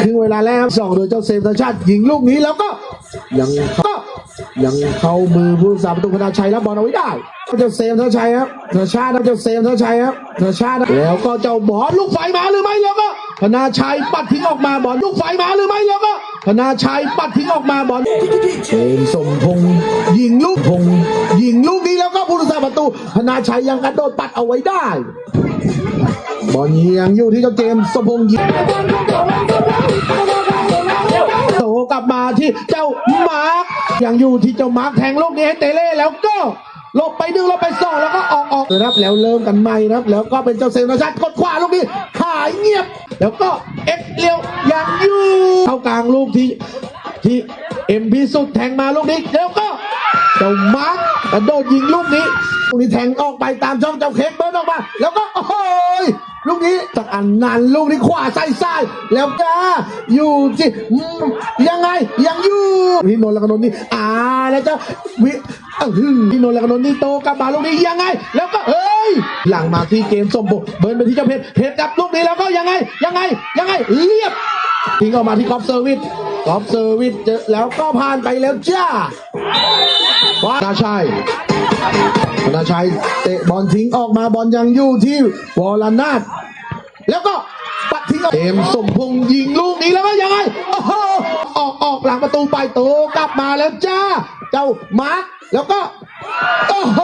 ครึ่งเวลาแล้วสองโดยเจ้าเซมธนชาติยิงลูกนี้แล้วก็ยังก็ยังเข้ามือผู้สาประตูพนาชัยรับบอลเอาไว้ได้เจ้าเซมธนชัยครับธนชาติเจ้าเซมธนชัยครับธนชาติแล้วก็เจ้าบอลลูกไฟมาหรือไม่แล้วก็พนาชัยปัดทิ้งออกมาบอลลูกไฟมาหรือไม่แล้วก็พนาชัยปัดทิ้งออกมาบอลเชนสมพงษ์ยิงลูกพงษ์ยิงลูกนี้แล้วก็ผู้รักษาประตูพนาชัยยังกระโดดปัดเอาไว้ได้ บอลยังอยู่ที่เจ้าเจมส์สมพงษ์ยิงโตกลับมาที่เจ้ามาร์กยังอยู่ที่เจ้ามาร์กแทงลูกนี้ให้เตเล่แล้วก็หลบไปดึงหลบไปสองแล้วก็ออกออกนะครับแล้วเริ่มกันใหม่นะครับแล้วก็เป็นเจ้าเซนชาติกดขวาลูกนี้หายเงียบ แล้วก็เอ็กเลียวยังอยู่เข้ากลางลูกที่ที่เอ็มพีสุดแทงมาลูกนี้แล้วก็เจ้ามาร์กกระโดดยิงลูกนี้ลูกนี้แทงออกไปตามช่องเจ้าเค้กเบิร์นออกมา แล้วก็โอ้ย ลูกนี้จากอันนันลูกนี้ขวาใส่ซ้ายแล้วก็อยู่ที่อืมยังไงยังอยู่พี่นนท์และกนนท์นี่อ่าแล้วเจ้าวิอื้อหือพี่นนท์และกนนท์นี่โตกลับมาลูกนี้ยังไง แล้วก็เฮ้ยหลังมาที่เกมสมบูรณ์เบิร์นไปที่เจ้าเพชรเพชรกับลูกนี้แล้วก็ยังไงยังไงยังไงเรียบทิ้งออกมาที่กอล์ฟเซอร์วิสกอล์ฟเซอร์วิสเจอแล้วก็ผ่านไปแล้วจ้าว้านาชัย ธนาชัยเตะบอลทิ้งออกมาบอลยังอยู่ที่วอลนาดแล้วก็ปัดทิ้งเอกเกมสมพงษ์ยิงลูกนี้แล้วว่ายังไงโอ้โหออกออกหลังประตูไปโตกลับมาแล้วจ้า เจ้ามาร์คแล้วก็โอ้โห